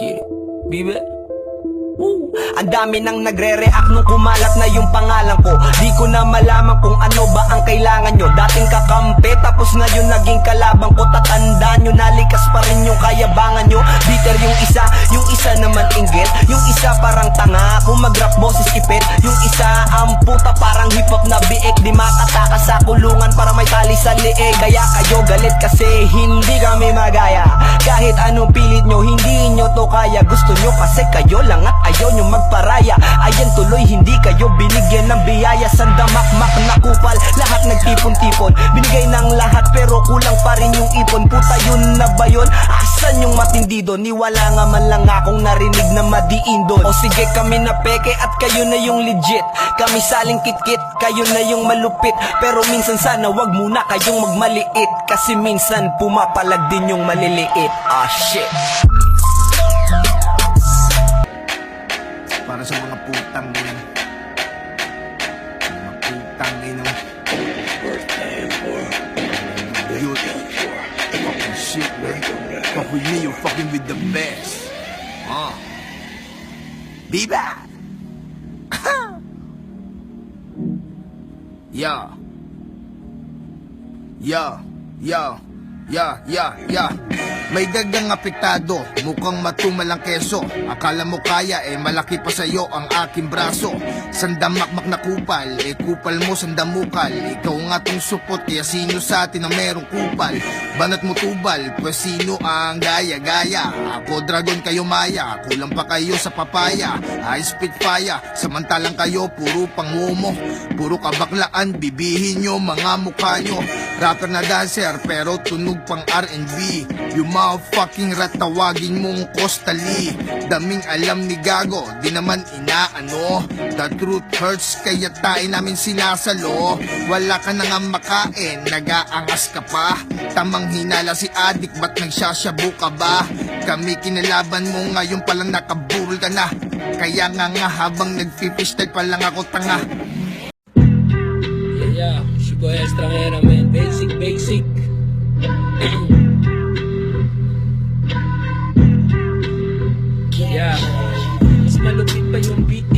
It. Bibe. Ang dami nang nagre-react nung kumalat na yung pangalan ko. Di ko na malaman kung ano ba ang kailangan nyo. Dating kakampi tapos ngayon naging kalaban ko. Tatandaan nyo nalikas pa rin yung kayabangan nyo. Bitter yung isa, yung isa naman inggit. Yung isa parang tanga, kung mag-rap boses ipit. Yung isa ang puta parang hip-hop na biik. Di makatakas sa kulungan para may tali sa liig. Kaya kayo galit kasi hindi kami magaya Kahit anong pilit nyo, hindi nyo to kaya. Gusto nyo kasi kayo lang at ayaw nagtipon-tipon Binigay ng lahat pero kulang pa rin yung ipon Puta yun na ba yun? Asan yung matindi doon? Niwala nga man lang akong narinig na madiin doon O sige kami na peke at kayo na yung legit Kami saling kitkit, kayo na yung malupit Pero minsan sana wag muna kayong magmaliit Kasi minsan pumapalag din yung maliliit Ah shit Para sa mga putang ina. Mga putang ina. Shit, man. Fuck with me, you're fucking with the best. Ah. Biba! yeah. Yeah. Yeah. Yeah, yeah, yeah. May dagang apektado, mukhang matumal ang keso. Akala mo kaya, eh malaki pa sa'yo ang aking braso. Sandamakmak na kupal, eh kupal mo sandamukal. Ikaw nga tong supot, kaya sino sa atin ang merong kupal? Banat mo tubal, pues sino ang gaya-gaya? Ako dragon, kayo maya, kulang pa kayo sa papaya. I spit fire, samantalang kayo puro pangumo. Puro kabaklaan, bibihin nyo mga mukha nyo. Rapper na dancer, pero tunog pang R&B Yung motherfucking rat tawagin mong kostali Daming alam ni Gago, di naman inaano The truth hurts, kaya tayo namin sinasalo Wala ka na nga makain, nagaangas ka pa Tamang hinala si adik, ba't nagsasyabu ka ba? Kami kinalaban mo, ngayon palang nakaburol ka na Kaya nga nga habang nagpipistal pa lang ako tanga Yeah, yeah. Chico extranjera, man.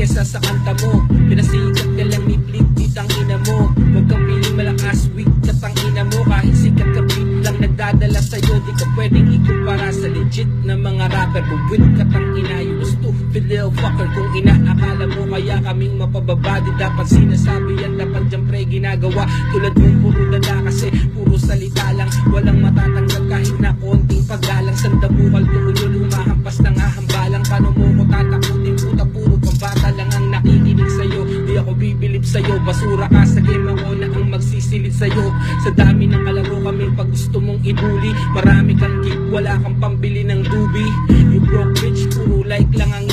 Kesa sa kanta mo. Pinasikat ka lang ni Blink, beat ang ina mo. Huwag kang piling malakas, weak kat ang ina mo. Kahit sikat ka beat lang nagdadala sa'yo. Di ka pwedeng ikumpara sa legit na mga rapper. Buwit kat ang ina, you stupid little fucker. Kung inaakala mo kaya kaming mapababa, di dapat sinasabi yan. Dapat dyan pre ginagawa. Tulad mong puro dala sa'yo. Basura ka sa game ako na ang magsisilid sa'yo. Sa dami ng kalaro kami pag gusto mong ibuli. Marami kang kick, wala kang pambili ng dubi. You broke bitch, puro like lang ang